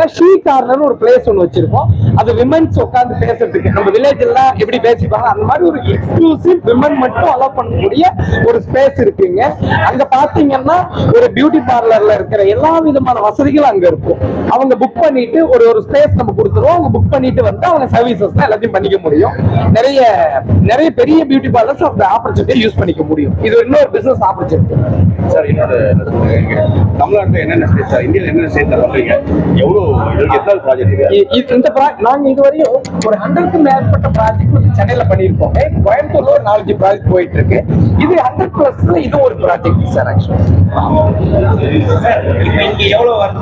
பாத்தீங்கன்னா she corner ஒரு place ஒன்று வச்சிருக்கோம். அது விமன்ஸ் உட்காந்து பேசுறதுக்கு நம்ம வில்லேஜ் எல்லாம் எப்படி பேசிப்பாங்க அந்த மாதிரி ஒரு எக்ஸ்க்ளூசிவ் விமன் மட்டும் அலோவ் பண்ணக்கூடிய ஒரு ஸ்பேஸ் இருக்குங்க. அங்க பாத்தீங்கன்னா ஒரு பியூட்டி பார்லர்ல இருக்கிற எல்லா விதமான வசதிகளும் அங்க இருக்கும். அவங்க புக் பண்ணிட்டு ஒரு ஒரு ஸ்பேஸ் நம்ம கொடுத்துருவோம். அவங்க புக் பண்ணிட்டு வந்து அவங்க சர்வீசஸ் தான் எல்லாத்தையும் பண்ணிக்க முடியும். நிறைய நிறைய பெரிய பியூட்டி பார்லர்ஸ் அந்த ஆப்பர்ச்சுனிட்டி யூஸ் பண்ணிக்க முடியும். இது இன்னொரு பிசினஸ் ஆப்பர்ச்சுனிட்டி சார் இன்னொரு தமிழ்நாட்டில் என்னென்ன ஸ்டேட் சார்? இந்தியாவில் என்னென்ன ஸ்டேட் பண்றீங்க எவ்வளோ இந்த நாங்க இதுவரையும் ஒரு ஹண்ட்ரட்க்கு மேற்பட்ட ப்ராஜெக்ட் வந்து சென்னையில பண்ணியிருக்கோம். கோயம்புத்தூர்ல ஒரு நாலஞ்சு ப்ராஜெக்ட் போயிட்டு இருக்கு இது ஹண்ட்ரட் பிளஸ்ல இது ஒரு ப்ராஜெக்ட்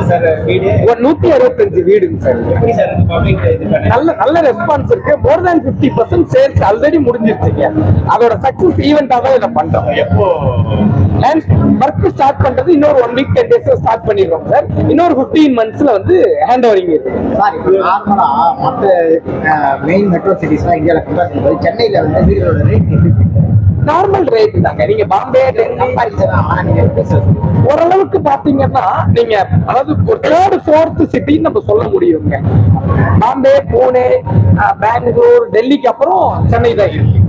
சார் வீடு? ஒரு நூத்தி அறுபத்தஞ்சு வீடுங்க சார் நல்ல நல்ல ரெஸ்பான்ஸ் இருக்கு. More than fifty percent sales already முடிஞ்சிருச்சுங்க. அதோட சக்சஸ் ஈவெண்டா தான் இதை பண்றோம். எப்போ? அண்ட் ஒர்க் ஸ்டார்ட் பண்றது இன்னொரு ஒன் வீக் டென் டேஸ்ல ஸ்டார்ட் பண்ணிடுவோம் சார் இன்னொரு 15 மந்த்ஸ்ல வந்து ஹேண்ட் ஓவரிங் இருக்கு. சார் இப்போ நார்மலா மற்ற மெயின் மெட்ரோ சிட்டிஸ்லாம் இந்தியாவில் கம்பேர் பண்ணும்போது சென்னையில் வந்து வீடுகளோட ரேட் நார்மல் ரேட் தாங்க. நீங்க பாம்பே ஓரளவுக்கு பாத்தீங்கன்னா நீங்க அதாவது ஒரு தேர்ட் ஃபோர்த் சிட்டின்னு நம்ம சொல்ல முடியுங்க. பாம்பே பூனே பெங்களூர் டெல்லிக்கு அப்புறம் சென்னை தான் இருக்கு.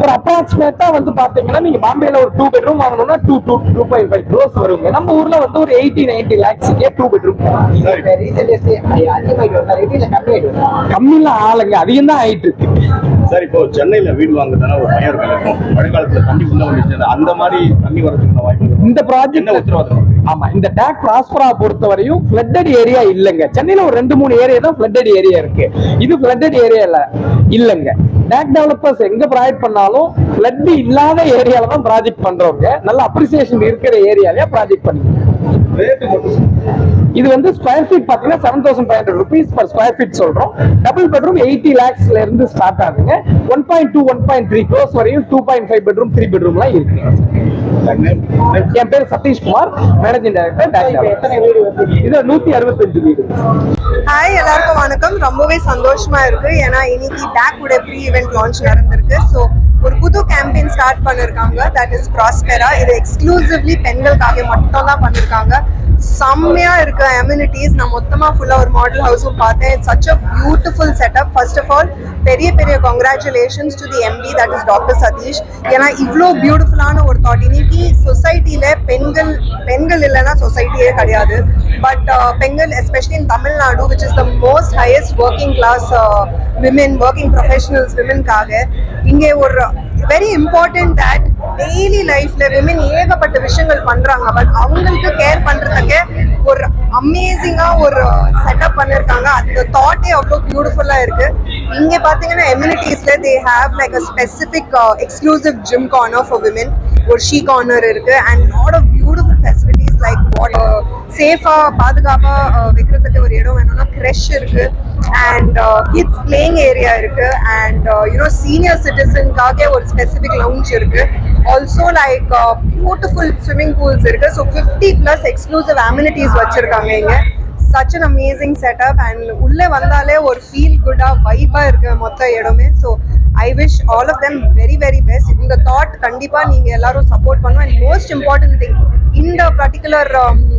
ஒரு அப்ராக்சிமேட்டா வந்து பாத்தீங்கன்னா நீங்க பாம்பேல ஒரு டூ பெட்ரூம் வாங்கணும்னா two two two point five crores வருங்க. நம்ம ஊர்ல வந்து ஒரு எயிட்டி நைன்டி லேக்ஸ்க்கே டூ பெட்ரூம் கம்மியில ஆளுங்க அதிகம் தான் ஆயிட்டு இருக்கு. சார் இப்போ சென்னையில் வீடு வாங்குறதுனால ஒரு பயம் இருக்கும் மழைக்காலத்தில் தண்ணி உள்ள வந்துச்சு அந்த மாதிரி தண்ணி வரதுக்கு வாய்ப்பு. இந்த ப்ராஜெக்ட் உத்தரவாதம் ஆமா இந்த டேக் பிராஸ்பரா பொறுத்த வரையும் ஃபிளட்டட் ஏரியா இல்லைங்க. சென்னையில ஒரு ரெண்டு மூணு ஏரியா தான் ஃபிளட்டட் ஏரியா இருக்கு. இது ஃபிளட்டட் ஏரியா இல்ல இல்லைங்க. டேக் டெவலப்பர்ஸ் எங்க ப்ராஜெக்ட் பண்ணாலும் ஃபிளட் இல்லாத ஏரியால தான் ப்ராஜெக்ட் பண்றவங்க. நல்ல அப்ரிசியேஷன் இருக்கிற ஏரியாலயே ப்ராஜெக்ட் மட்டும் இது வந்து ஸ்கொயர் ஃபீட் பாத்தீங்கன்னா seven thousand five hundred rupees per square feet சொல்றோம். டபுள் பெட்ரூம் எயிட்டி லேக்ஸ்ல இருந்து ஸ்டார்ட் ஆகுங்க one point two one point three crores வரையும் two point five bedroom three பெட்ரூம்லாம் இருக்கு என் பேர் சதீஷ்குமார் மேனேஜிங் டைரக்டர் இது நூத்தி அறுபத்தஞ்சு வீடு. ஹாய் எல்லாருக்கும் வணக்கம். ரொம்பவே சந்தோஷமா இருக்கு. ஏன்னா இன்னைக்கு டேக் உடைய ப்ரீ ஈவெண்ட் லான்ச் நடந்திருக்கு. ஸோ ஒரு புது கேம்பெயின் ஸ்டார்ட் பண்ணிருக்காங்க. தட் இஸ் ப்ராஸ்பெரா இது எக்ஸ்க்ளூசிவ்லி பெண்களுக்காக மட்டும் தான் பண்ணிருக்காங்க. செம்மையா இருக்க அம்யூனிட்டிஸ் நான் மொத்தமா ஃபுல்லா ஒரு மாடல் ஹவுஸும் பார்த்தேன். It's such a beautiful setup first of all பெரிய பெரிய congratulations to the MD that is doctor Satish ஏன்னா இவ்வளோ பியூட்டிஃபுல்லான ஒரு தாட் இன்னைக்கு சொசைட்டியில பெண்கள் பெண்கள் இல்லைன்னா சொசைட்டியே கிடையாது. பட் uh, பெண்கள் especially in Tamil Nadu which is the most highest working class women working professionals விமென்காக இங்கே ஒரு வெரி இம்பார்ட்டன்ட் தட் டெய்லி லைஃப்ல விமன் ஏகப்பட்ட விஷயங்கள் பண்றாங்க. பட் அவங்களுக்கு கேர் பண்றதுக்கு ஒரு அமேசிங்கா ஒரு செட்டப் பண்ணிருக்காங்க. அந்த தாட்டே அவ்வளோ பியூட்டிஃபுல்லா இருக்கு. இங்க பாத்தீங்கன்னா எம்யூனிட்டிஸ்ல they have like a specific exclusive gym corner for women ஒரு ஷீ கார்னர் இருக்கு. அண்ட் லாட் ஆஃப் சேஃபாக பாதுகாப்பாக வைக்கிறதுக்கு ஒரு இடம் வேணும்னா க்ரெஷ் இருக்கு. அண்ட் கிட்ஸ் பிளேயிங் ஏரியா இருக்கு. அண்ட் யூனோ சீனியர் சிட்டிசனுக்காக ஒரு ஸ்பெசிஃபிக் லவுஞ்ச் இருக்கு. Also like beautiful swimming pools இருக்கு. So fifty plus exclusive amenities வச்சிருக்காங்க இங்கே. Such an amazing setup and உள்ளே வந்தாலே ஒரு ஃபீல் குட்டாக வைப்பாக இருக்கு மொத்த இடமே. So I wish all of them very very best இந்த தாட் கண்டிப்பாக நீங்கள் எல்லாரும் சப்போர்ட் பண்ணுவோம் அண்ட் மோஸ்ட் இம்பார்ட்டன்ட் திங் இந்த பர்டிகுலர்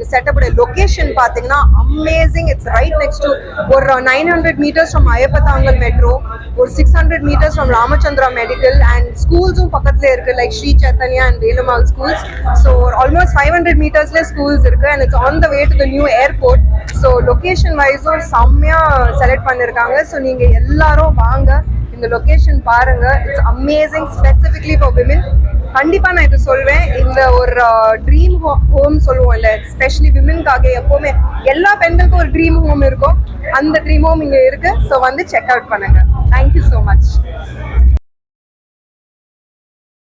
செட்டப்புடைய லொக்கேஷன் பார்த்தீங்கன்னா amazing it's right next to ஒரு nine hundred metres from Ayyappanthangal metro ஒரு six hundred metres from Ramachandra medical and ஸ்கூல்ஸும் பக்கத்தில் இருக்குது like Sri Chaitanya and Velammal schools so almost five hundred மீட்டர்ஸ்லேயே schools இருக்குது and it's on the way to the new airport so location வைஸும் செம்மையாக select பண்ணியிருக்காங்க so நீங்கள் எல்லாரும் வாங்க. இந்த லொக்கேஷன் பாருங்க. It's amazing specifically for women கண்டிப்பா நான் இது சொல்வேன். இந்த ஒரு ட்ரீம் ஹோம் சொல்லுவோம் இல்லை ஸ்பெஷலி விமென்காக எப்பவுமே எல்லா பெண்களுக்கும் ஒரு ட்ரீம் ஹோம் இருக்கும். அந்த ட்ரீம் ஹோம் இங்க இருக்கு. ஸோ வந்து செக் அவுட் பண்ணுங்க. Thank you so much